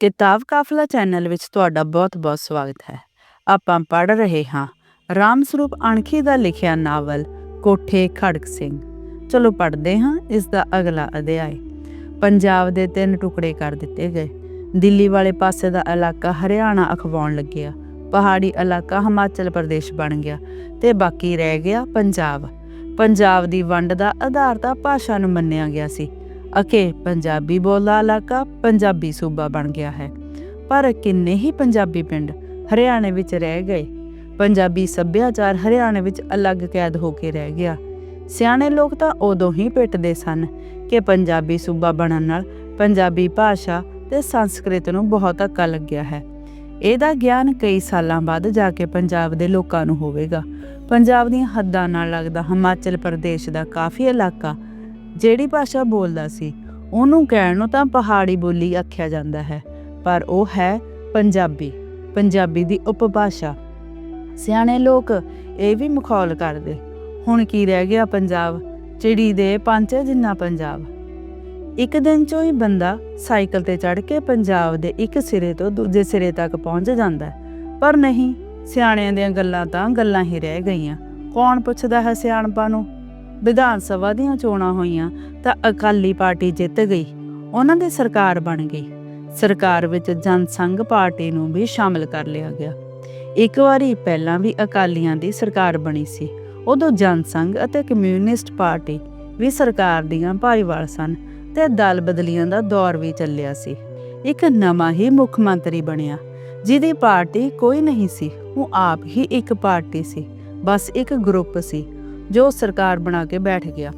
ਕਿਤਾਬ ਕਾਫਲਾ ਚੈਨਲ ਵਿੱਚ ਤੁਹਾਡਾ ਬਹੁਤ-ਬਹੁਤ ਸਵਾਗਤ ਹੈ। ਆਪਾਂ ਪੜ੍ਹ ਰਹੇ ਹਾਂ ਰਾਮ ਸਰੂਪ ਅਣਖੀ ਦਾ ਲਿਖਿਆ ਨਾਵਲ ਕੋਠੇ ਖੜਕ ਸਿੰਘ। ਚਲੋ ਪੜ੍ਹਦੇ ਹਾਂ ਇਸ ਦਾ ਅਗਲਾ ਅਧਿਆਇ। ਪੰਜਾਬ ਦੇ ਤਿੰਨ ਟੁਕੜੇ ਕਰ ਦਿੱਤੇ ਗਏ। ਦਿੱਲੀ ਵਾਲੇ ਪਾਸੇ ਦਾ ਇਲਾਕਾ ਹਰਿਆਣਾ ਅਖਵਾਉਣ ਲੱਗਿਆ। ਪਹਾੜੀ ਇਲਾਕਾ ਹਿਮਾਚਲ ਪ੍ਰਦੇਸ਼ ਬਣ ਗਿਆ ਤੇ ਬਾਕੀ ਰਹਿ ਗਿਆ ਪੰਜਾਬ। ਪੰਜਾਬ ਦੀ ਵੰਡ ਦਾ ਆਧਾਰ ਤਾਂ ਭਾਸ਼ਾ ਨੂੰ ਮੰਨਿਆ ਗਿਆ ਸੀ। ਅਕੇ ਪੰਜਾਬੀ ਬੋਲਦਾ ਇਲਾਕਾ ਪੰਜਾਬੀ ਸੂਬਾ ਬਣ ਗਿਆ ਹੈ। ਪਰ ਕਿੰਨੇ ਹੀ ਪੰਜਾਬੀ ਪਿੰਡ ਹਰਿਆਣੇ ਵਿੱਚ ਰਹਿ ਗਏ। ਪੰਜਾਬੀ ਸੱਭਿਆਚਾਰ ਹਰਿਆਣੇ ਵਿੱਚ ਅਲੱਗ ਕੈਦ ਹੋ ਕੇ ਰਹਿ ਗਿਆ। ਸਿਆਣੇ ਲੋਕ ਤਾਂ ਉਦੋਂ ਹੀ ਪਿੱਟਦੇ ਸਨ ਕਿ ਪੰਜਾਬੀ ਸੂਬਾ ਬਣਨ ਨਾਲ ਪੰਜਾਬੀ ਭਾਸ਼ਾ ਤੇ ਸੰਸਕ੍ਰਿਤ ਨੂੰ ਬਹੁਤ ਧੱਕਾ ਲੱਗਿਆ ਹੈ। ਇਹਦਾ ਗਿਆਨ ਕਈ ਸਾਲਾਂ ਬਾਅਦ ਜਾ ਕੇ ਪੰਜਾਬ ਦੇ ਲੋਕਾਂ ਨੂੰ ਹੋਵੇਗਾ। ਪੰਜਾਬ ਦੀਆਂ ਹੱਦਾਂ ਨਾਲ ਲੱਗਦਾ ਹਿਮਾਚਲ ਪ੍ਰਦੇਸ਼ ਦਾ ਕਾਫੀ ਇਲਾਕਾ ਜਿਹੜੀ ਭਾਸ਼ਾ ਬੋਲਦਾ ਸੀ, ਉਹਨੂੰ ਕਹਿਣ ਨੂੰ ਤਾਂ ਪਹਾੜੀ ਬੋਲੀ ਆਖਿਆ ਜਾਂਦਾ ਹੈ, ਪਰ ਉਹ ਹੈ ਪੰਜਾਬੀ ਪੰਜਾਬੀ ਦੀ ਉਪਭਾਸ਼ਾ। ਸਿਆਣੇ ਲੋਕ ਇਹ ਵੀ ਮਖੌਲ ਕਰਦੇ, ਹੁਣ ਕੀ ਰਹਿ ਗਿਆ ਪੰਜਾਬ, ਚਿੜੀ ਦੇ ਪੰਚੇ ਜਿੰਨਾ ਪੰਜਾਬ। ਇੱਕ ਦਿਨ ਚੋਂ ਹੀ ਬੰਦਾ ਸਾਈਕਲ ਤੇ ਚੜ੍ਹ ਕੇ ਪੰਜਾਬ ਦੇ ਇੱਕ ਸਿਰੇ ਤੋਂ ਦੂਜੇ ਸਿਰੇ ਤੱਕ ਪਹੁੰਚ ਜਾਂਦਾ ਪਰ ਨਹੀਂ, ਸਿਆਣਿਆਂ ਦੀਆਂ ਗੱਲਾਂ ਤਾਂ ਗੱਲਾਂ ਹੀ ਰਹਿ ਗਈਆਂ, ਕੌਣ ਪੁੱਛਦਾ ਹੈ ਸਿਆਣਪਾਂ ਨੂੰ? ਵਿਧਾਨ ਸਭਾ ਦੀਆਂ ਚੋਣਾਂ ਹੋਈਆਂ ਤਾਂ ਅਕਾਲੀ ਪਾਰਟੀ ਜਿੱਤ ਗਈ। ਉਹਨਾਂ ਦੀ ਸਰਕਾਰ ਬਣ ਗਈ। ਸਰਕਾਰ ਵਿੱਚ ਜਨਸੰਘ ਪਾਰਟੀ ਨੂੰ ਵੀ ਸ਼ਾਮਲ ਕਰ ਲਿਆ ਗਿਆ। ਇੱਕ ਵਾਰੀ ਪਹਿਲਾਂ ਵੀ ਅਕਾਲੀਆਂ ਦੀ ਸਰਕਾਰ ਬਣੀ ਸੀ। ਉਦੋਂ ਜਨਸੰਘ ਅਤੇ ਕਮਿਊਨਿਸਟ ਪਾਰਟੀ ਵੀ ਸਰਕਾਰ ਦੀਆਂ ਭਾਈਵਾਲ ਸਨ ਤੇ ਦਲ ਬਦਲੀਆਂ ਦਾ ਦੌਰ ਵੀ ਚੱਲਿਆ ਸੀ। ਇੱਕ ਨਵਾਂ ਹੀ ਮੁੱਖ ਮੰਤਰੀ ਬਣਿਆ, ਜਿਹਦੀ ਪਾਰਟੀ ਕੋਈ ਨਹੀਂ ਸੀ। ਉਹ ਆਪ ਹੀ ਇੱਕ ਪਾਰਟੀ ਸੀ। ਬਸ ਇੱਕ ਗਰੁੱਪ ਸੀ। ਜੋ ਸਰਕਾਰ ਬਣਾ ਕੇ ਬੈਠ ਗਿਆ।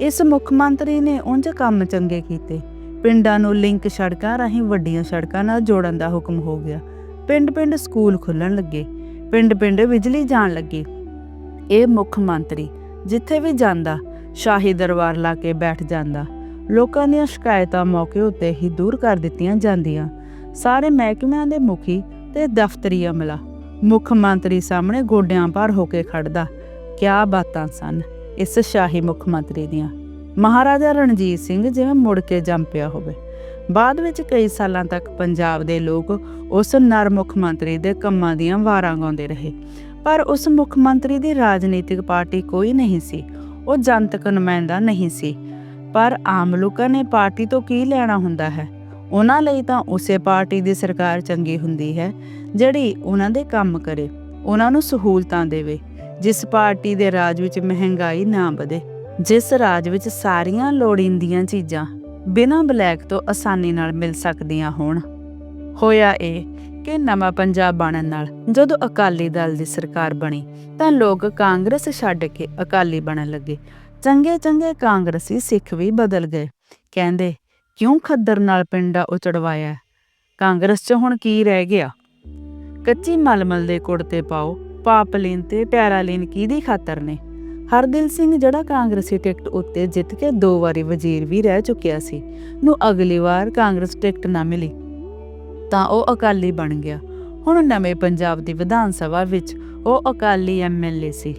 ਇਸ ਮੁੱਖ ਮੰਤਰੀ ਨੇ ਉਂਝ ਕੰਮ ਚੰਗੇ ਕੀਤੇ। ਪਿੰਡਾਂ ਨੂੰ ਲਿੰਕ ਸੜਕਾਂ ਰਾਹੀਂ ਵੱਡੀਆਂ ਸੜਕਾਂ ਨਾਲ ਜੋੜਨ ਦਾ ਹੁਕਮ ਹੋ ਗਿਆ। ਪਿੰਡ-ਪਿੰਡ ਸਕੂਲ ਖੁੱਲਣ ਲੱਗੇ। ਪਿੰਡ-ਪਿੰਡ ਬਿਜਲੀ ਜਾਣ ਲੱਗੀ। ਇਹ ਮੁੱਖ ਮੰਤਰੀ ਜਿੱਥੇ ਵੀ ਜਾਂਦਾ, ਸ਼ਾਹੀ ਦਰਬਾਰ ਲਾ ਕੇ ਬੈਠ ਜਾਂਦਾ। ਲੋਕਾਂ ਦੀਆਂ ਸ਼ਿਕਾਇਤਾਂ ਮੌਕੇ ਉੱਤੇ ਹੀ ਦੂਰ ਕਰ ਦਿੱਤੀਆਂ ਜਾਂਦੀਆਂ। ਸਾਰੇ ਮਹਿਕਮਿਆਂ ਦੇ ਮੁਖੀ ਤੇ ਦਫ਼ਤਰੀ ਅਮਲਾ। ਮੁੱਖ ਮੰਤਰੀ ਸਾਹਮਣੇ ਗੋਡਿਆਂ ਭਾਰ ਹੋ ਕੇ ਖੜਦਾ। ਕਿਆ ਬਾਤਾਂ ਸਨ ਇਸ ਸ਼ਾਹੀ ਮੁੱਖ ਮੰਤਰੀ ਦੀਆਂ। ਮਹਾਰਾਜਾ ਰਣਜੀਤ ਸਿੰਘ ਜਿਵੇਂ ਮੁੜ ਕੇ ਜੰਮ ਪਿਆ ਹੋਵੇ। ਬਾਅਦ ਵਿੱਚ ਕਈ ਸਾਲਾਂ ਤੱਕ ਪੰਜਾਬ ਦੇ ਲੋਕ ਉਸ ਨਰ ਮੁੱਖ ਮੰਤਰੀ ਦੇ ਕੰਮਾਂ ਦੀਆਂ ਵਾਰਾਂ ਗਾਉਂਦੇ ਰਹੇ। ਪਰ ਉਸ ਮੁੱਖ ਮੰਤਰੀ ਦੀ ਰਾਜਨੀਤਿਕ ਪਾਰਟੀ ਕੋਈ ਨਹੀਂ ਸੀ। ਉਹ ਜਨਤਕ ਨੁਮਾਇੰਦਾ ਨਹੀਂ ਸੀ। ਪਰ ਆਮ ਲੋਕਾਂ ਨੇ ਪਾਰਟੀ ਤੋਂ ਕੀ ਲੈਣਾ ਹੁੰਦਾ ਹੈ? ਉਹਨਾਂ ਲਈ ਤਾਂ ਉਸੇ ਪਾਰਟੀ ਦੀ ਸਰਕਾਰ ਚੰਗੀ ਹੁੰਦੀ ਹੈ ਜਿਹੜੀ ਉਹਨਾਂ ਦੇ ਕੰਮ ਕਰੇ, ਉਹਨਾਂ ਨੂੰ ਸਹੂਲਤਾਂ ਦੇਵੇ। ਜਿਸ ਪਾਰਟੀ ਦੇ ਰਾਜ ਵਿੱਚ ਮਹਿੰਗਾਈ ਨਾ ਵਧੇ, ਜਿਸ ਰਾਜ ਵਿੱਚ ਸਾਰੀਆਂ ਲੋੜੀਂਦੀਆਂ ਚੀਜ਼ਾਂ ਬਿਨਾਂ ਬਲੈਕ ਤੋਂ ਆਸਾਨੀ ਨਾਲ ਮਿਲ ਸਕਦੀਆਂ ਹੋਣ। ਹੋਇਆ ਇਹ ਕਿ ਨਵਾਂ ਪੰਜਾਬ ਬਣਨ ਨਾਲ ਜਦੋਂ ਅਕਾਲੀ ਦਲ ਦੀ ਸਰਕਾਰ ਬਣੀ, ਤਾਂ ਲੋਕ ਕਾਂਗਰਸ ਛੱਡ ਕੇ ਅਕਾਲੀ ਬਣਨ ਲੱਗੇ। ਚੰਗੇ ਚੰਗੇ ਕਾਂਗਰਸੀ ਸਿੱਖ ਵੀ ਬਦਲ ਗਏ। ਕਹਿੰਦੇ, ਕਿਉਂ ਖੱਦਰ ਨਾਲ ਪਿੰਡਾ ਉਚੜਵਾਇਆ? ਕਾਂਗਰਸ 'ਚ ਹੁਣ ਕੀ ਰਹਿ ਗਿਆ? ਕੱਚੀ ਮਲਮਲ ਦੇ ਕੁੜਤੇ ਪਾਓ ਪਾਪਲੀਨ ਤੇ ਪਿਆਰਾ ਪੈਰਾਲੀਨ ਕਿਹਦੀ ਖਾਤਰ ਨੇ? ਹਰਦਿਲ ਸਿੰਘ ਜਿਹੜਾ ਕਾਂਗਰਸੀ ਟਿਕਟ ਉੱਤੇ ਜਿੱਤ ਕੇ ਦੋ ਵਾਰੀ ਵਜ਼ੀਰ ਵੀ ਰਹਿ ਚੁੱਕਿਆ ਸੀ, ਨੂੰ ਅਗਲੀ ਵਾਰ ਕਾਂਗਰਸ ਟਿਕਟ ਨਾ ਮਿਲੀ, ਤਾਂ ਉਹ ਅਕਾਲੀ ਬਣ ਗਿਆ। ਹੁਣ ਨਵੇਂ ਪੰਜਾਬ ਦੀ ਵਿਧਾਨ ਸਭਾ ਵਿੱਚ ਉਹ ਅਕਾਲੀ ਐਮਐਲਏ ਸੀ।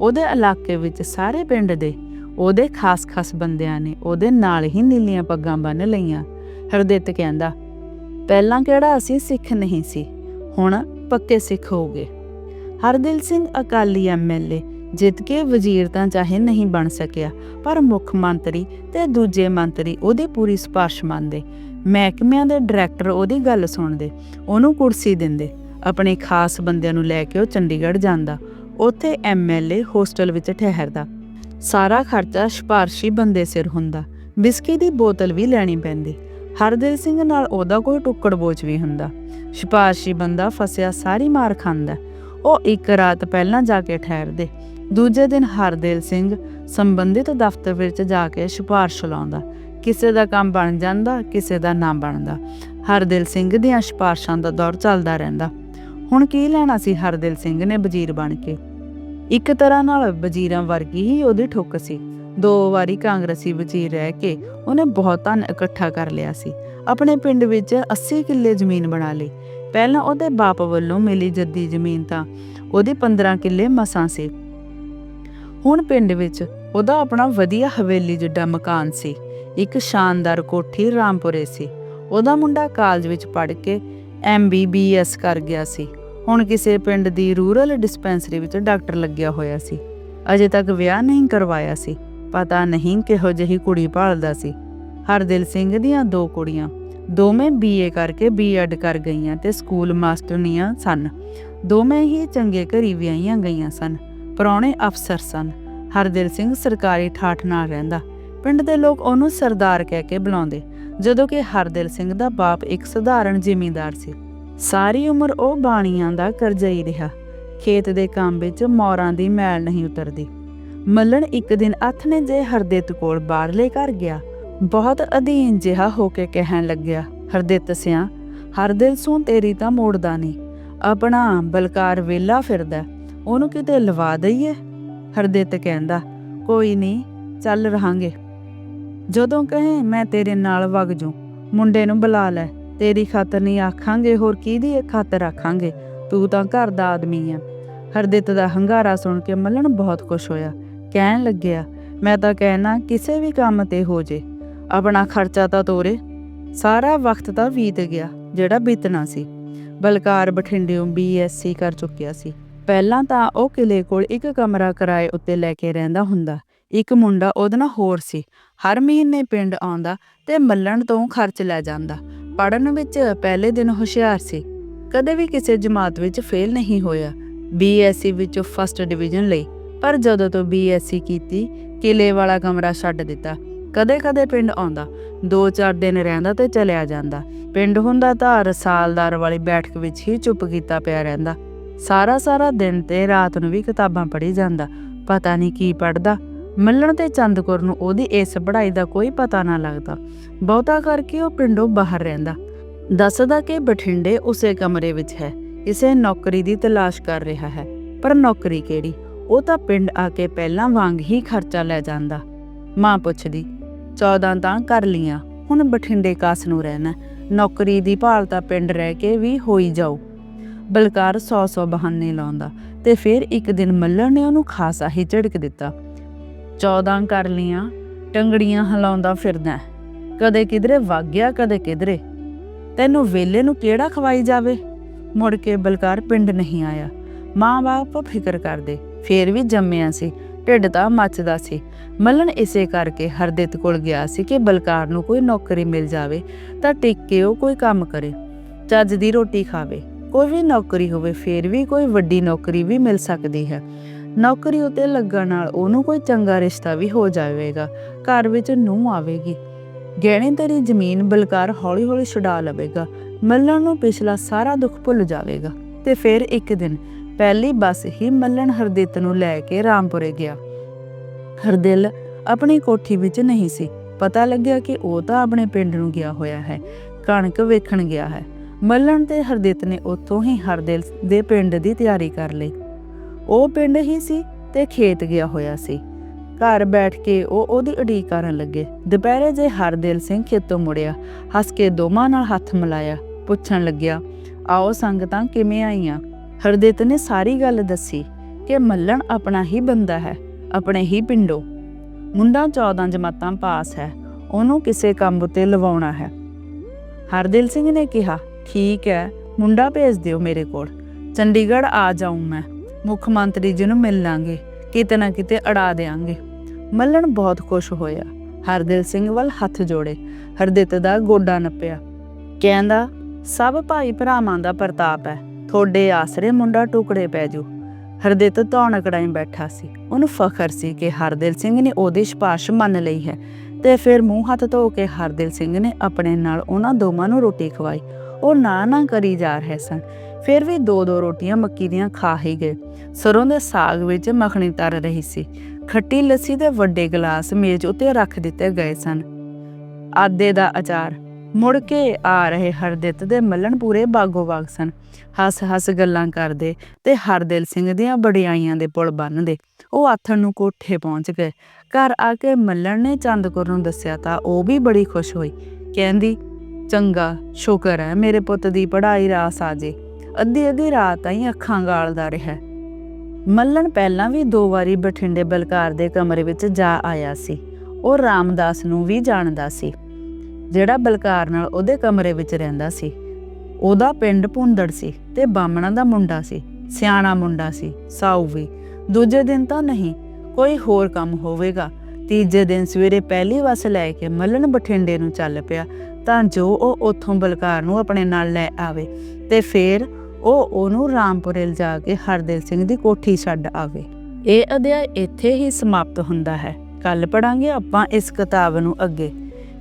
ਉਹਦੇ ਇਲਾਕੇ ਵਿੱਚ ਸਾਰੇ ਪਿੰਡ ਦੇ, ਉਹਦੇ ਖਾਸ-ਖਾਸ ਬੰਦਿਆਂ ਨੇ ਉਹਦੇ ਨਾਲ ਹੀ ਨੀਲੀਆਂ ਪੱਗਾਂ ਬੰਨ ਲਈਆਂ। ਹਰਦਿੱਤ ਕਹਿੰਦਾ, ਪਹਿਲਾਂ ਕਿਹੜਾ ਅਸੀਂ ਸਿੱਖ ਨਹੀਂ ਸੀ, ਹੁਣ ਪੱਕੇ ਸਿੱਖ ਹੋ ਗਏ। ਹਰਦਿਲ ਸਿੰਘ ਅਕਾਲੀ ਐਮਐਲਏ ਜਿੱਤ ਕੇ ਵਜ਼ੀਰ ਤਾਂ ਚਾਹੇ ਨਹੀਂ ਬਣ ਸਕਿਆ, ਪਰ ਮੁੱਖ ਮੰਤਰੀ ਤੇ ਦੂਜੇ ਮੰਤਰੀ ਉਹਦੀ ਪੂਰੀ ਸਪਾਰਸ਼ ਮੰਨਦੇ। ਮਹਿਕਮਿਆਂ ਦੇ ਡਾਇਰੈਕਟਰ ਉਹਦੀ ਗੱਲ ਸੁਣਦੇ, ਉਹਨੂੰ ਕੁਰਸੀ ਦਿੰਦੇ, ਆਪਣੇ ਖਾਸ ਬੰਦਿਆਂ ਨੂੰ ਲੈ ਕੇ ਉਹ ਚੰਡੀਗੜ੍ਹ ਜਾਂਦਾ, ਉੱਥੇ ਐਮਐਲਏ ਹੋਸਟਲ ਵਿੱਚ ਠਹਿਰਦਾ। ਸਾਰਾ ਖਰਚਾ ਸਿਫਾਰਸ਼ੀ ਬੰਦੇ ਸਿਰ ਹੁੰਦਾ ਬਿਸਕੀ ਦੀ ਬੋਤਲ ਵੀ ਲੈਣੀ ਪੈਂਦੀ। ਹਰਦਿਲ ਸਿੰਘ ਨਾਲ ਉਹਦਾ ਕੋਈ ਟੁੱਕੜ ਬੋਝ ਵੀ ਹੁੰਦਾ। ਸਿਫਾਰਸ਼ੀ ਬੰਦਾ ਫਸਿਆ ਸਾਰੀ ਮਾਰ ਖਾਂਦਾ। ਉਹ ਇੱਕ ਰਾਤ ਪਹਿਲਾਂ ਜਾ ਕੇ ਠਹਿਰਦੇ। ਦੂਜੇ ਦਿਨ ਹਰਦਿਲ ਸਿੰਘ ਸੰਬੰਧਿਤ ਦਫ਼ਤਰ ਵਿੱਚ ਜਾ ਕੇ ਸਿਫਾਰਸ਼ ਲਾਉਂਦਾ। ਕਿਸੇ ਦਾ ਕੰਮ ਬਣ ਜਾਂਦਾ, ਕਿਸੇ ਦਾ ਨਾ ਬਣਦਾ। ਹਰਦਿਲ ਸਿੰਘ ਦੀਆਂ ਸਿਫਾਰਸ਼ਾਂ ਦਾ ਦੌਰ ਚੱਲਦਾ ਰਹਿੰਦਾ। ਹੁਣ ਕੀ ਲੈਣਾ ਸੀ ਹਰਦਿਲ ਸਿੰਘ ਨੇ ਵਜ਼ੀਰ ਬਣ ਕੇ? ਇੱਕ ਤਰ੍ਹਾਂ ਨਾਲ ਵਜ਼ੀਰਾਂ ਵਰਗੀ ਹੀ ਉਹਦੀ ਠੁੱਕ ਸੀ। ਦੋ ਵਾਰੀ ਕਾਂਗਰਸੀ ਵਜ਼ੀਰ ਰਹਿ ਕੇ ਉਹਨੇ ਬਹੁਤ ਧਨ ਇਕੱਠਾ ਕਰ ਲਿਆ ਸੀ। ਆਪਣੇ ਪਿੰਡ ਵਿੱਚ 80 ਕਿੱਲੇ ਜ਼ਮੀਨ ਬਣਾ ਲਈ। ਪਹਿਲਾਂ ਉਹਦੇ ਬਾਪ ਵੱਲੋਂ ਮਿਲੀ ਜੱਦੀ ਜ਼ਮੀਨ ਤਾਂ ਉਹਦੇ 15 ਕਿੱਲੇ ਮਸਾਂ ਸੀ। ਹੁਣ ਪਿੰਡ ਵਿੱਚ ਉਹਦਾ ਆਪਣਾ ਵਧੀਆ ਹਵੇਲੀ ਜਿੱਡਾ ਮਕਾਨ ਸੀ। ਇੱਕ ਸ਼ਾਨਦਾਰ ਕੋਠੀ ਰਾਮਪੁਰੇ ਸੀ। ਉਹਦਾ ਮੁੰਡਾ ਕਾਲਜ ਵਿੱਚ ਪੜ੍ਹ ਕੇ ਐਮਬੀਬੀਐਸ ਕਰ ਗਿਆ ਸੀ। ਹੁਣ ਕਿਸੇ ਪਿੰਡ ਦੀ ਰੂਰਲ ਡਿਸਪੈਂਸਰੀ ਵਿੱਚ ਡਾਕਟਰ ਲੱਗਿਆ ਹੋਇਆ ਸੀ। ਅਜੇ ਤੱਕ ਵਿਆਹ ਨਹੀਂ ਕਰਵਾਇਆ ਸੀ। ਪਤਾ ਨਹੀਂ ਕਿਹੋ ਜਿਹੀ ਕੁੜੀ ਭਾਲਦਾ ਸੀ। ਹਰਦਿਲ ਸਿੰਘ ਦੀਆਂ ਦੋ ਕੁੜੀਆਂ। ਦੋਵੇਂ ਬੀਏ ਕਰਕੇ ਬੀਐਡ ਕਰ ਗਈਆਂ ਤੇ ਸਕੂਲ ਮਾਸਟਰਨੀਆਂ ਸਨ। ਦੋਵੇਂ ਹੀ ਚੰਗੇ ਘਰੀ ਵਿਆਹੀਆਂ ਗਈਆਂ ਸਨ। ਪ੍ਰਾਹੁਣੇ ਅਫਸਰ ਸਨ। ਹਰਦਿਲ ਸਿੰਘ ਸਰਕਾਰੀ ਠਾਠ ਨਾਲ ਰਹਿੰਦਾ। ਪਿੰਡ ਦੇ ਲੋਕ ਉਹਨੂੰ ਸਰਦਾਰ ਕਹਿ ਕੇ ਬੁਲਾਉਂਦੇ, ਜਦੋਂ ਕਿ ਹਰਦਿਲ ਸਿੰਘ ਦਾ ਬਾਪ ਇੱਕ ਸਧਾਰਨ ਜ਼ਿਮੀਂਦਾਰ ਸੀ। ਸਾਰੀ ਉਮਰ ਉਹ ਬਾਣੀਆਂ ਦਾ ਕਰਜ਼ਈ ਰਿਹਾ। ਖੇਤ ਦੇ ਕੰਮ ਵਿੱਚ ਮੌਰਾਂ ਦੀ ਮੈਲ ਨਹੀਂ ਉਤਰਦੀ। ਮੱਲਣ ਇੱਕ ਦਿਨ ਅੱਥ ਨੇ ਜੇ ਹਰਦਿਤ ਕੋਲ ਬਾਹਰਲੇ ਘਰ ਗਿਆ ਬਹੁਤ ਅਧੀਨ ਜਿਹਾ ਹੋ ਕੇ ਕਹਿਣ ਲੱਗਿਆ ਹਰਦਿਤ ਸਿਆ ਹਰਦਿਲ ਸੂ ਤੇਰੀ ਤਾਂ ਮੋੜਦਾ ਨਹੀਂ। ਆਪਣਾ ਬਲਕਾਰ ਵੇਲਾ ਫਿਰਦਾ, ਉਹਨੂੰ ਕਿਤੇ ਲਵਾ ਦਈਏ? ਹਰਦਿਤ ਕਹਿੰਦਾ, ਕੋਈ ਨਹੀਂ, ਚੱਲ ਰਹਾਂਗੇ। ਜਦੋਂ ਕਹੇ, ਮੈਂ ਤੇਰੇ ਨਾਲ ਵਗ ਜੂ ਮੁੰਡੇ ਨੂੰ ਬੁਲਾ ਲੈ। ਤੇਰੀ ਖਾਤਰ ਨਹੀਂ ਆਖਾਂਗੇ, ਹੋਰ ਕਿਹਦੀ ਖਾਤਰ ਆਖਾਂਗੇ? ਤੂੰ ਤਾਂ ਘਰ ਦਾ ਆਦਮੀ ਆ। ਹਰਦਿਤ ਦਾ ਹੰਗਾਰਾ ਸੁਣ ਕੇ ਮੱਲਣ ਬਹੁਤ ਖੁਸ਼ ਹੋਇਆ। ਕਹਿਣ ਲੱਗਿਆ, ਮੈਂ ਤਾਂ ਕਹਿਣਾ, ਕਿਸੇ ਵੀ ਕੰਮ ਤੇ ਹੋ ਜੇ। ਆਪਣਾ ਖਰਚਾ ਤਾਂ ਤੋਰੇ। ਸਾਰਾ ਵਕਤ ਤਾਂ ਬੀਤ ਗਿਆ, ਜਿਹੜਾ ਬੀਤਣਾ ਸੀ। ਬਲਕਾਰ ਬਠਿੰਡਿਓਂ ਬੀਐਸਸੀ ਕਰ ਚੁੱਕਿਆ ਸੀ। ਪਹਿਲਾਂ ਤਾਂ ਉਹ ਕਿਲੇ ਕੋਲ ਇੱਕ ਕਮਰਾ ਕਿਰਾਏ ਉੱਤੇ ਲੈ ਕੇ ਰਹਿੰਦਾ ਹੁੰਦਾ। ਇੱਕ ਮੁੰਡਾ ਉਹਦੇ ਨਾਲ ਹੋਰ ਸੀ। ਹਰ ਮਹੀਨੇ ਪਿੰਡ ਆਉਂਦਾ ਤੇ ਮੱਲਣ ਤੋਂ ਖਰਚ ਲੈ ਜਾਂਦਾ। ਪੜਨ ਵਿੱਚ ਪਹਿਲੇ ਦਿਨ ਹੁਸ਼ਿਆਰ ਸੀ। ਕਦੇ ਵੀ ਕਿਸੇ ਜਮਾਤ ਵਿੱਚ ਫੇਲ ਨਹੀਂ ਹੋਇਆ। ਬੀਐਸਸੀ ਵਿੱਚੋਂ ਫਸਟ ਡਿਵੀਜ਼ਨ ਲਈ। ਪਰ ਜਦੋਂ ਤੋਂ ਬੀਐਸਸੀ ਕੀਤੀ ਕਿਲੇ ਵਾਲਾ ਕਮਰਾ ਛੱਡ ਦਿੱਤਾ। ਕਦੇ-ਕਦੇ ਪਿੰਡ ਆਉਂਦਾ। 2-4 ਦਿਨ ਰਹਿੰਦਾ ਤੇ ਚਲਿਆ ਜਾਂਦਾ। ਪਿੰਡ ਹੁੰਦਾ ਤਾਂ ਰਸਾਲਦਾਰ ਵਾਲੀ ਬੈਠਕ ਵਿੱਚ ਹੀ ਚੁੱਪ ਕੀਤਾ ਪਿਆ ਰਹਿੰਦਾ। ਸਾਰਾ ਸਾਰਾ ਦਿਨ ਤੇ ਰਾਤ ਨੂੰ ਵੀ ਕਿਤਾਬਾਂ ਪੜ੍ਹੀ ਜਾਂਦਾ। ਪਤਾ ਨਹੀਂ ਕੀ ਪੜਦਾ ਮੱਲਣ ਤੇ ਚੰਦਕੁਰ ਨੂੰ ਉਹਦੀ ਇਸ ਪੜ੍ਹਾਈ ਦਾ ਕੋਈ ਪਤਾ ਨਾ ਲੱਗਦਾ। ਬਹੁਤਾ ਕਰਕੇ ਉਹ ਪਿੰਡੋਂ ਬਾਹਰ ਰਹਿੰਦਾ। ਦੱਸਦਾ ਕਿ ਬਠਿੰਡੇ ਉਸੇ ਕਮਰੇ ਵਿੱਚ ਹੈ। ਇਸੇ ਨੌਕਰੀ ਦੀ ਤਲਾਸ਼ ਕਰ ਰਿਹਾ ਹੈ। ਪਰ ਨੌਕਰੀ ਕਿਹੜੀ? ਉਹ ਤਾਂ ਪਿੰਡ ਆ ਕੇ ਪਹਿਲਾਂ ਵਾਂਗ ਹੀ ਖਰਚਾ ਲੈ ਜਾਂਦਾ। ਮਾਂ ਪੁੱਛਦੀ 14 ਤਾਂ ਕਰ ਲੀਆਂ ਹੁਣ ਬਠਿੰਡੇ ਕਾਸ ਨੂੰ ਰਹਿਣਾ ਨੌਕਰੀ ਦੀ ਭਾਲ ਤਾਂ ਪਿੰਡ ਰਹਿ ਕੇ ਵੀ ਹੋਈ ਜਾਊ। ਬਲਕਾਰ 100-100 ਬਹਾਨੇ ਲਾਉਂਦਾ ਤੇ ਫਿਰ ਇੱਕ ਦਿਨ ਮੱਲਣ ਨੇ ਉਹਨੂੰ ਖਾਸਾ ਹੀ ਝਿੜਕ ਦਿੱਤਾ। 14 ਕਰ ਲੀਆਂ ਟੰਗੜੀਆਂ ਹਿਲਾਉਂਦਾ ਫਿਰਦਾ ਕਦੇ ਕਿਧਰੇ ਵਗ ਗਿਆ, ਕਦੇ ਕਿਧਰੇ। ਤੈਨੂੰ ਵੇਲੇ ਨੂੰ ਕਿਹੜਾ ਖਵਾਈ ਜਾਵੇ? ਮੁੜ ਕੇ ਬਲਕਾਰ ਪਿੰਡ ਨਹੀਂ ਆਇਆ। ਮਾਂ-ਬਾਪ ਫਿਕਰ ਕਰਦੇ, ਫੇਰ ਵੀ ਜੰਮਿਆ ਸੀ। ਢਿੱਡ ਤਾਂ ਮੱਚਦਾ ਸੀ। ਮੱਲਣ ਇਸੇ ਕਰਕੇ ਹਰਦਿਤ ਕੋਲ ਗਿਆ ਸੀ ਕਿ ਬਲਕਾਰ ਨੂੰ ਕੋਈ ਨੌਕਰੀ ਮਿਲ ਜਾਵੇ ਤਾਂ ਟਿਕ ਕੇ ਉਹ ਕੋਈ ਕੰਮ ਕਰੇ। ਚੱਜ ਦੀ ਰੋਟੀ ਖਾਵੇ। ਕੋਈ ਵੀ ਨੌਕਰੀ ਹੋਵੇ, ਫੇਰ ਵੀ ਕੋਈ ਵੱਡੀ ਨੌਕਰੀ ਵੀ ਮਿਲ ਸਕਦੀ ਹੈ। ਨੌਕਰੀ ਉਤੇ ਲੱਗਣ ਨਾਲ ਉਹਨੂੰ ਕੋਈ ਚੰਗਾ ਰਿਸ਼ਤਾ ਵੀ ਹੋ ਜਾਵੇਗਾ। ਘਰ ਵਿੱਚ ਨੂੰਹ ਆਵੇਗੀ। ਗਹਿਣੇ ਤੇਰੀ ਜ਼ਮੀਨ ਬਲਕਾਰ ਹੌਲੀ-ਹੌਲੀ ਛੁਡਾ ਲਵੇਗਾ। ਮੱਲਣ ਨੂੰ ਪਿਛਲਾ ਸਾਰਾ ਦੁੱਖ ਭੁੱਲ ਜਾਵੇਗਾ। ਤੇ ਫਿਰ ਇੱਕ ਦਿਨ ਪਹਿਲੀ ਬੱਸ ਹੀ ਮੱਲਣ ਹਰਦਿੱਤ ਨੂੰ ਲੈ ਕੇ ਰਾਮਪੁਰੇ ਗਿਆ। ਹਰਦਿਲ ਆਪਣੀ ਕੋਠੀ ਵਿੱਚ ਨਹੀਂ ਸੀ। ਪਤਾ ਲੱਗਿਆ ਕਿ ਉਹ ਤਾਂ ਆਪਣੇ ਪਿੰਡ ਨੂੰ ਗਿਆ ਹੋਇਆ ਹੈ। ਕਣਕ ਵੇਖਣ ਗਿਆ ਹੈ। ਮੱਲਣ ਤੇ ਹਰਦਿੱਤ ਨੇ ਉੱਥੋਂ ਹੀ ਹਰਦਿਲ ਦੇ ਪਿੰਡ ਦੀ ਤਿਆਰੀ ਕਰ ਲਈ। ਉਹ ਪਿੰਡ ਹੀ ਸੀ ਤੇ ਖੇਤ ਗਿਆ ਹੋਇਆ ਸੀ। ਘਰ ਬੈਠ ਕੇ ਉਹ ਉਹਦੀ ਉਡੀਕ ਕਰਨ ਲੱਗੇ। ਦੁਪਹਿਰੇ ਜੇ ਹਰਦਿਲ ਸਿੰਘ ਖੇਤੋਂ ਮੁੜਿਆ, ਹੱਸ ਕੇ ਦੋਵਾਂ ਨਾਲ ਹੱਥ ਮਿਲਾਇਆ, ਪੁੱਛਣ ਲੱਗਿਆ, ਆਓ ਸੰਗਤਾਂ, ਕਿਵੇਂ ਆਈਆਂ? ਹਰਦਿਤ ਨੇ ਸਾਰੀ ਗੱਲ ਦੱਸੀ ਕਿ ਮੱਲਣ ਆਪਣਾ ਹੀ ਬੰਦਾ ਹੈ, ਆਪਣੇ ਹੀ ਪਿੰਡੋਂ। ਮੁੰਡਾ 14 ਜਮਾਤਾਂ ਪਾਸ ਹੈ, ਉਹਨੂੰ ਕਿਸੇ ਕੰਮ ਉਤੇ ਲਵਾਉਣਾ ਹੈ। ਹਰਦਿਲ ਸਿੰਘ ਨੇ ਕਿਹਾ, ਠੀਕ ਹੈ, ਮੁੰਡਾ ਭੇਜ ਦਿਓ ਮੇਰੇ ਕੋਲ। ਚੰਡੀਗੜ੍ਹ ਆ ਜਾਊਂ ਮੈਂ। ਮੁੱਖ ਮੰਤਰੀ ਜੀ ਨੂੰ ਮਿਲ ਲਾਂਗੇ, ਕਿਤੇ ਨਾ ਕਿਤੇ ਅੜਾ ਦੇਾਂਗੇ ਮੱਲਣ ਬਹੁਤ ਖੁਸ਼ ਹੋਇਆ। ਹਰਦਿਲ ਸਿੰਘ ਵੱਲ ਹੱਥ ਜੋੜੇ। ਹਰਦਿਤ ਦਾ ਗੋਡਾ ਨੱਪਿਆ। ਕਹਿੰਦਾ, ਸਭ ਭਾਈ ਭਰਾਵਾਂ ਦਾ ਪ੍ਰਤਾਪ ਹੈ। ਤੁਹਾਡੇ ਆਸਰੇ ਮੁੰਡਾ ਟੁਕੜੇ ਪੈ ਜੂ। ਹਰਦਿਤ ਧੌਣ ਕੜਾਈ ਬੈਠਾ ਸੀ। ਉਹਨੂੰ ਫਖਰ ਸੀ ਕਿ ਹਰਦਿਲ ਸਿੰਘ ਨੇ ਉਹਦੀ ਸਿਫਾਰਿਸ਼ ਮੰਨ ਲਈ ਹੈ ਤੇ ਫਿਰ ਮੂੰਹ ਹੱਥ ਧੋ ਕੇ ਹਰਦਿਲ ਸਿੰਘ ਨੇ ਆਪਣੇ ਨਾਲ ਉਹਨਾਂ ਦੋਵਾਂ ਨੂੰ ਰੋਟੀ ਖਵਾਈ। ਉਹ ਨਾ ਨਾ ਕਰੀ ਜਾ ਰਹੇ ਸਨ। ਫਿਰ ਵੀ ਦੋ ਦੋ ਰੋਟੀਆਂ ਮੱਕੀ ਦੀਆਂ ਖਾ ਹੀ ਗਏ। ਸਰੋਂ ਦੇ ਸਾਗ ਵਿੱਚ ਮੱਖਣੀ ਤਰ ਰਹੀ ਸੀ। ਖੱਟੀ ਲੱਸੀ ਦੇ ਵੱਡੇ ਗਲਾਸ ਮੇਜ਼ ਉੱਤੇ ਰੱਖ ਦਿੱਤੇ ਗਏ ਸਨ। ਆਦੇ ਦਾ ਅਚਾਰ। ਮੁੜ ਕੇ ਆ ਰਹੇ ਹਰਦਿਤ ਦੇ ਮੱਲਣ ਪੂਰੇ ਬਾਗੋ ਬਾਗ ਸਨ। ਹੱਸ ਹੱਸ ਗੱਲਾਂ ਕਰਦੇ ਤੇ ਹਰਦਿਲ ਸਿੰਘ ਦੀਆਂ ਬੜਿਆਈਆਂ ਦੇ ਪੁਲ ਬੰਨਦੇ ਉਹ ਆਥਣ ਨੂੰ ਕੋਠੇ ਪਹੁੰਚ ਗਏ। ਘਰ ਆ ਕੇ ਮੱਲਣ ਨੇ ਚੰਦਕੁਰ ਨੂੰ ਦੱਸਿਆ ਤਾਂ ਉਹ ਵੀ ਬੜੀ ਖੁਸ਼ ਹੋਈ। ਕਹਿੰਦੀ, ਚੰਗਾ, ਸ਼ੁਕਰ ਹੈ ਮੇਰੇ ਪੁੱਤ ਦੀ ਪੜ੍ਹਾਈ ਰਾਸ ਆ ਜੇ। ਅੱਧੀ ਅੱਧੀ ਰਾਤ ਤਾਈਂ ਅੱਖਾਂ ਗਾਲਦਾ ਰਿਹਾ। ਮੱਲਣ ਪਹਿਲਾਂ ਵੀ ਦੋ ਵਾਰੀ ਬਠਿੰਡੇ ਬਲਕਾਰ ਦੇ ਕਮਰੇ ਵਿੱਚ ਜਾ ਆਇਆ ਸੀ। ਉਹ ਰਾਮਦਾਸ ਨੂੰ ਵੀ ਜਾਣਦਾ ਸੀ। ਜਿਹੜਾ ਬਲਕਾਰ ਨਾਲ ਉਹਦੇ ਕਮਰੇ ਵਿੱਚ ਰਹਿੰਦਾ ਸੀ, ਉਹਦਾ ਪਿੰਡ ਭੁੰਦੜ ਸੀ ਤੇ ਬਾਮਣਾ ਦਾ ਮੁੰਡਾ ਸੀ, ਸਿਆਣਾ ਮੁੰਡਾ ਸੀ, ਸਾਊ ਵੀ। ਦੂਜੇ ਦਿਨ ਤਾਂ ਨਹੀਂ, ਕੋਈ ਹੋਰ ਕੰਮ ਹੋਵੇਗਾ। ਤੀਜੇ ਦਿਨ ਸਵੇਰੇ ਪਹਿਲੀ ਬੱਸ ਲੈ ਕੇ ਮੱਲਣ ਬਠਿੰਡੇ ਨੂੰ ਚੱਲ ਪਿਆ, ਤਾਂ ਜੋ ਉਹ ਉੱਥੋਂ ਬਲਕਾਰ ਨੂੰ ਆਪਣੇ ਨਾਲ ਲੈ ਆਵੇ ਤੇ ਫਿਰ ਉਹ ਉਹਨੂੰ ਰਾਮਪੁਰੇ ਲਿਜਾ ਕੇ ਹਰਦੇਵ ਸਿੰਘ ਦੀ ਕੋਠੀ ਛੱਡ ਆਵੇ। ਇਹ ਅਧਿਆਇ ਇੱਥੇ ਹੀ ਸਮਾਪਤ ਹੁੰਦਾ ਹੈ। ਕੱਲ ਪੜਾਂਗੇ ਆਪਾਂ ਇਸ ਕਿਤਾਬ ਨੂੰ ਅੱਗੇ।